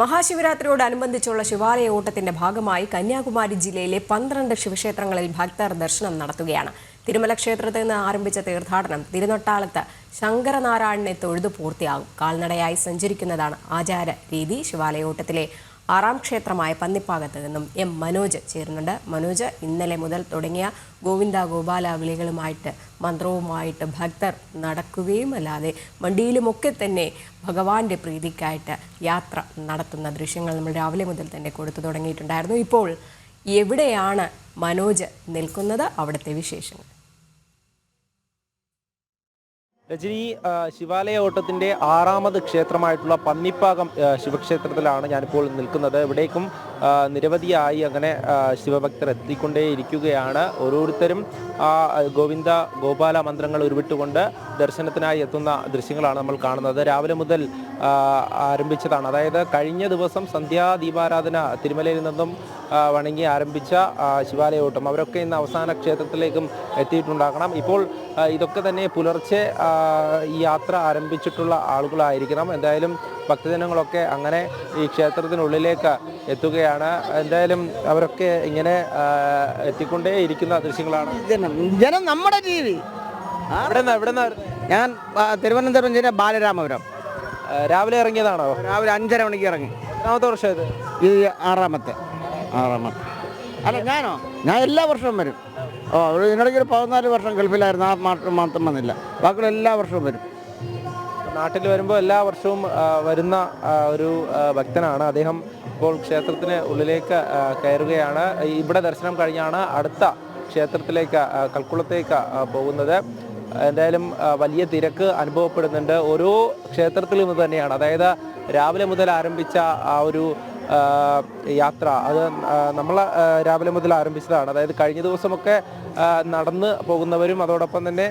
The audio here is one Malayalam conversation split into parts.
മഹാശിവരാത്രിയോടനുബന്ധിച്ചുള്ള ശിവാലയ ഓട്ടത്തിന്റെ ഭാഗമായി കന്യാകുമാരി ജില്ലയിലെ പന്ത്രണ്ട് ശിവക്ഷേത്രങ്ങളിൽ ഭക്തർ ദർശനം നടത്തുകയാണ്. തിരുമല ക്ഷേത്രത്തിൽ നിന്ന് ആരംഭിച്ച തീർത്ഥാടനം തിരുനൊട്ടാളത്ത് ശങ്കരനാരായണനെ തൊഴുതു പൂർത്തിയാകും. കാൽനടയായി സഞ്ചരിക്കുന്നതാണ് ആചാര രീതി ശിവാലയോട്ടത്തിലെ ആറാം ക്ഷേത്രമായ പന്നിപ്പാകത്ത് നിന്നും എം മനോജ് ചേരുന്നുണ്ട്. മനോജ് ഇന്നലെ മുതൽ തുടങ്ങിയ ഗോവിന്ദ ഗോപാല വിളികളുമായിട്ട് മന്ത്രവുമായിട്ട് ഭക്തർ നടക്കുകയും അല്ലാതെ വണ്ടിയിലുമൊക്കെ തന്നെ ഭഗവാന്റെ പ്രീതിക്കായിട്ട് യാത്ര നടത്തുന്ന ദൃശ്യങ്ങൾ നമ്മൾ രാവിലെ മുതൽ തന്നെ കൊടുത്തു തുടങ്ങിയിട്ടുണ്ടായിരുന്നു. ഇപ്പോൾ എവിടെയാണ് മനോജ് നിൽക്കുന്നത്? അവിടുത്തെ വിശേഷങ്ങൾ. രജനി ശിവാലയ ഓട്ടത്തിന്റെ ആറാമത് ക്ഷേത്രമായിട്ടുള്ള പന്നിപ്പാകം ശിവക്ഷേത്രത്തിലാണ് ഞാനിപ്പോൾ നിൽക്കുന്നത്. ഇവിടേക്കും നിരവധിയായി അങ്ങനെ ശിവഭക്തർ എത്തിക്കൊണ്ടേയിരിക്കുകയാണ്. ഓരോരുത്തരും ആ ഗോവിന്ദ ഗോപാല മന്ത്രങ്ങൾ ഉരുവിട്ടുകൊണ്ട് ദർശനത്തിനായി എത്തുന്ന ദൃശ്യങ്ങളാണ് നമ്മൾ കാണുന്നത്. രാവിലെ മുതൽ ആരംഭിച്ചതാണ്. അതായത് കഴിഞ്ഞ ദിവസം സന്ധ്യാ ദീപാരാധന തിരുമലയിൽ നിന്നും വണങ്ങി ആരംഭിച്ച ശിവാലയ ഓട്ടം അവരൊക്കെ ഇന്ന് അവസാന ക്ഷേത്രത്തിലേക്കും എത്തിയിട്ടുണ്ടാകണം. ഇപ്പോൾ ഇതൊക്കെ തന്നെ പുലർച്ചെ ഈ യാത്ര ആരംഭിച്ചിട്ടുള്ള ആളുകളായിരിക്കണം. എന്തായാലും ഭക്തജനങ്ങളൊക്കെ അങ്ങനെ ഈ ക്ഷേത്രത്തിനുള്ളിലേക്ക് എത്തുകയാണ്. എന്തായാലും അവരൊക്കെ ഇങ്ങനെ എത്തിക്കൊണ്ടേ ഇരിക്കുന്ന ദൃശ്യങ്ങളാണ്. ജനം നമ്മുടെ ജീവി. ഞാൻ തിരുവനന്തപുരം ജില്ല ബാലരാമപുരം. രാവിലെ ഇറങ്ങിയതാണോ? രാവിലെ അഞ്ചര മണിക്ക് ഇറങ്ങി. എത്രാമത്തെ വർഷം ഇത് ഇത് ആറാമത്തെ ആറാമത്തെ. അല്ല ഞാനോ? ഞാൻ എല്ലാ വർഷവും വരും. ഓ അവർ ഇതിനിടയ്ക്ക് ഒരു പതിനാല് വർഷം ഗൾഫിലായിരുന്നു. ആ മാറ്റം മാത്രം വന്നില്ല. ബാക്കിയുള്ള എല്ലാ വർഷവും വരും. നാട്ടിൽ വരുമ്പോൾ എല്ലാ വർഷവും വരുന്ന ഒരു ഭക്തനാണ്. അദ്ദേഹം ഇപ്പോൾ ക്ഷേത്രത്തിന് ഉള്ളിലേക്ക് കയറുകയാണ്. ഇവിടെ ദർശനം കഴിഞ്ഞാണ് അടുത്ത ക്ഷേത്രത്തിലേക്ക് കൽക്കുളത്തേക്ക് പോകുന്നത്. എന്തായാലും വലിയ തിരക്ക് അനുഭവപ്പെടുന്നുണ്ട്. ഓരോ ക്ഷേത്രത്തിലും തന്നെയാണ്. അതായത് രാവിലെ മുതൽ ആരംഭിച്ച ആ ഒരു യാത്ര. അത് നമ്മൾ രാവിലെ മുതൽ ആരംഭിച്ചതാണ്. അതായത് കഴിഞ്ഞ ദിവസമൊക്കെ നടന്ന് പോകുന്നവരും അതോടൊപ്പം തന്നെ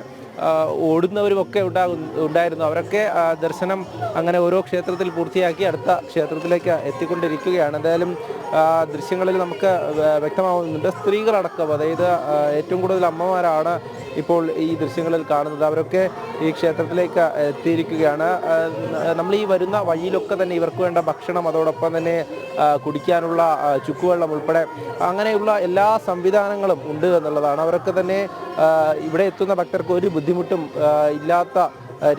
ഓടുന്നവരുമൊക്കെ ഉണ്ടാകും ഉണ്ടായിരുന്നു. അവരൊക്കെ ദർശനം അങ്ങനെ ഓരോ ക്ഷേത്രത്തിൽ പൂർത്തിയാക്കി അടുത്ത ക്ഷേത്രത്തിലേക്ക് എത്തിക്കൊണ്ടിരിക്കുകയാണ്. എന്തായാലും ദൃശ്യങ്ങളിൽ നമുക്ക് വ്യക്തമാവുന്നുണ്ട്. സ്ത്രീകളടക്കം അതായത് ഏറ്റവും കൂടുതൽ അമ്മമാരാണ് ഇപ്പോൾ ഈ ദൃശ്യങ്ങളിൽ കാണുന്നത് അവരൊക്കെ ഈ ക്ഷേത്രത്തിലേക്ക് എത്തിയിരിക്കുകയാണ്. നമ്മൾ ഈ വരുന്ന വഴിയിലൊക്കെ തന്നെ ഇവർക്ക് വേണ്ട ഭക്ഷണം അതോടൊപ്പം തന്നെ കുടിക്കാനുള്ള ചുക്കുവെള്ളം ഉൾപ്പെടെ അങ്ങനെയുള്ള എല്ലാ സംവിധാനങ്ങളും ഉണ്ട് എന്നുള്ളതാണ്. അവരൊക്കെ തന്നെ ഇവിടെ എത്തുന്ന ഭക്തർക്ക് ഒരു ബുദ്ധിമുട്ടും ഇല്ലാത്ത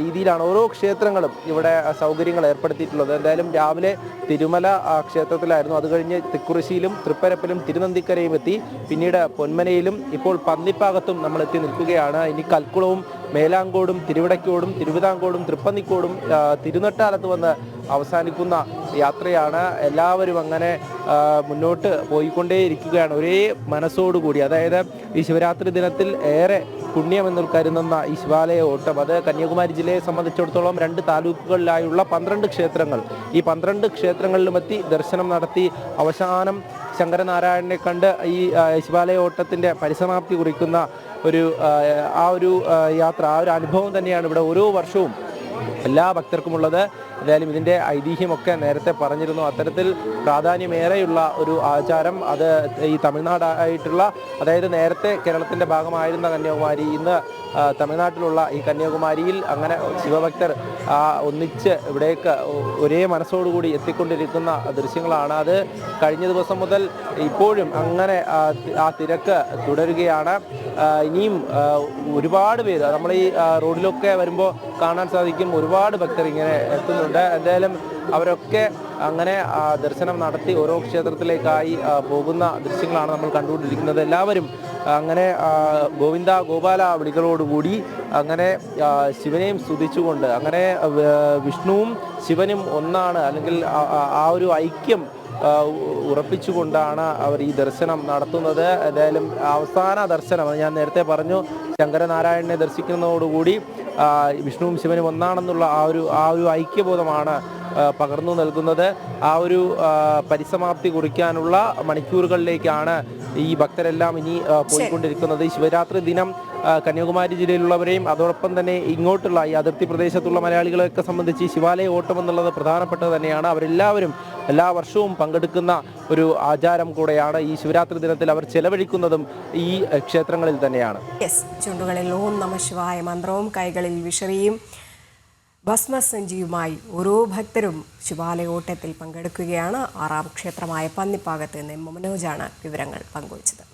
രീതിയിലാണ് ഓരോ ക്ഷേത്രങ്ങളും ഇവിടെ സൗകര്യങ്ങൾ ഏർപ്പെടുത്തിയിട്ടുള്ളത്. എന്തായാലും രാവിലെ തിരുമല ക്ഷേത്രത്തിലായിരുന്നു. അത് കഴിഞ്ഞ് തിക്കുറിശിയിലും തൃപ്പരപ്പിലും തിരുനന്ദിക്കരയും എത്തി. പിന്നീട് പൊന്മനയിലും ഇപ്പോൾ പന്നിപ്പാകത്തും നമ്മൾ എത്തി നിൽക്കുകയാണ്. ഇനി കൽക്കുളവും മേലാങ്കോടും തിരുവിടക്കോടും തിരുവിതാംകോടും തൃപ്പന്നിക്കോടും തിരുനട്ടാലത്ത് വന്ന് അവസാനിക്കുന്ന യാത്രയാണ്. എല്ലാവരും അങ്ങനെ മുന്നോട്ട് പോയിക്കൊണ്ടേയിരിക്കുകയാണ്. ഒരേ മനസ്സോടുകൂടി അതായത് ഈ ശിവരാത്രി ദിനത്തിൽ ഏറെ പുണ്യമെന്ന് കരുതുന്ന ഈ ശിവാലയ ഓട്ടം. അത് കന്യാകുമാരി ജില്ലയെ സംബന്ധിച്ചിടത്തോളം രണ്ട് താലൂക്കുകളിലായുള്ള പന്ത്രണ്ട് ക്ഷേത്രങ്ങൾ. ഈ പന്ത്രണ്ട് ക്ഷേത്രങ്ങളിലുമെത്തി ദർശനം നടത്തി അവസാനം ശങ്കരനാരായണനെ കണ്ട് ഈ ശിവാലയ ഓട്ടത്തിന്റെ പരിസമാപ്തി കുറിക്കുന്ന ഒരു ആ ഒരു യാത്ര ആ ഒരു അനുഭവം തന്നെയാണ് ഇവിടെ ഓരോ വർഷവും എല്ലാ ഭക്തർക്കുമുള്ളത്. എന്തായാലും ഇതിന്റെ ഐതിഹ്യമൊക്കെ നേരത്തെ പറഞ്ഞിരുന്നു. അത്തരത്തിൽ പ്രാധാന്യമേറെയുള്ള ഒരു ആചാരം അത് ഈ തമിഴ്നാടായിട്ടുള്ള അതായത് നേരത്തെ കേരളത്തിന്റെ ഭാഗമായിരുന്ന കന്യാകുമാരി ഇന്ന് തമിഴ്നാട്ടിലുള്ള ഈ കന്യാകുമാരിയിൽ അങ്ങനെ ശിവഭക്തർ ഒന്നിച്ച് ഇവിടേക്ക് ഒരേ മനസ്സോടുകൂടി എത്തിക്കൊണ്ടിരിക്കുന്ന ദൃശ്യങ്ങളാണ് അത്. കഴിഞ്ഞ ദിവസം മുതൽ ഇപ്പോഴും അങ്ങനെ ആ, തിരക്ക് തുടരുകയാണ്. ഇനിയും ഒരുപാട് പേര് നമ്മൾ ഈ റോഡിലൊക്കെ വരുമ്പോൾ കാണാൻ സാധിക്കും ഒരുപാട് ഭക്തർ ഇങ്ങനെ എത്തുന്നുണ്ട് എന്തായാലും അവരൊക്കെ അങ്ങനെ ദർശനം നടത്തി ഓരോ ക്ഷേത്രത്തിലേക്കായി പോകുന്ന ദൃശ്യങ്ങളാണ് നമ്മൾ കണ്ടുകൊണ്ടിരിക്കുന്നത്. എല്ലാവരും അങ്ങനെ ഗോവിന്ദ ഗോപാല വിളികളോടുകൂടി അങ്ങനെ ശിവനെയും സ്തുതിച്ചുകൊണ്ട് അങ്ങനെ വിഷ്ണുവും ശിവനും ഒന്നാണ്. അല്ലെങ്കിൽ ആ- ഒരു ഐക്യം ഉറപ്പിച്ചുകൊണ്ടാണ് അവർ ഈ ദർശനം നടത്തുന്നത്. എന്തായാലും അവസാന ദർശനം ഞാൻ നേരത്തെ പറഞ്ഞു ശങ്കരനാരായണനെ ദർശിക്കുന്നതോടുകൂടി വിഷ്ണുവും ശിവനും ഒന്നാണെന്നുള്ള ആ ഒരു ആ ഒരു ഐക്യബോധമാണ് പകർന്നു നൽകുന്നത്. ആ ഒരു പരിസമാപ്തി കുറിക്കാനുള്ള മണിക്കൂറുകളിലേക്കാണ് ഈ ഭക്തരെല്ലാം ഇനി പോയിക്കൊണ്ടിരിക്കുന്നത്. ശിവരാത്രി ദിനം കന്യാകുമാരി ജില്ലയിലുള്ളവരെയും അതോടൊപ്പം തന്നെ ഇങ്ങോട്ടുള്ള ഈ അതിർത്തി പ്രദേശത്തുള്ള മലയാളികളെയൊക്കെ സംബന്ധിച്ച് ശിവാലയ ഓട്ടം എന്നുള്ളത് പ്രധാനപ്പെട്ടത് തന്നെയാണ്. അവരെല്ലാവരും എല്ലാ വർഷവും പങ്കെടുക്കുന്ന ഒരു ആചാരം കൂടെയാണ് ഈ ശിവരാത്രി ദിനത്തിൽ അവർ ചെലവഴിക്കുന്നതും ഈ ക്ഷേത്രങ്ങളിൽ തന്നെയാണ്. ചുണ്ടുകളിൽ ഓം നമ ശിവായ മന്ത്രവും കൈകളിൽ വിഷറിയും ഭസ്മസഞ്ചിയുമായി ഓരോ ഭക്തരും ശിവാലയോട്ടത്തിൽ പങ്കെടുക്കുകയാണ്. ആറാം ക്ഷേത്രമായ പന്നിപ്പാകത്ത് നിന്ന് മനോജാണ് വിവരങ്ങൾ പങ്കുവച്ചത്.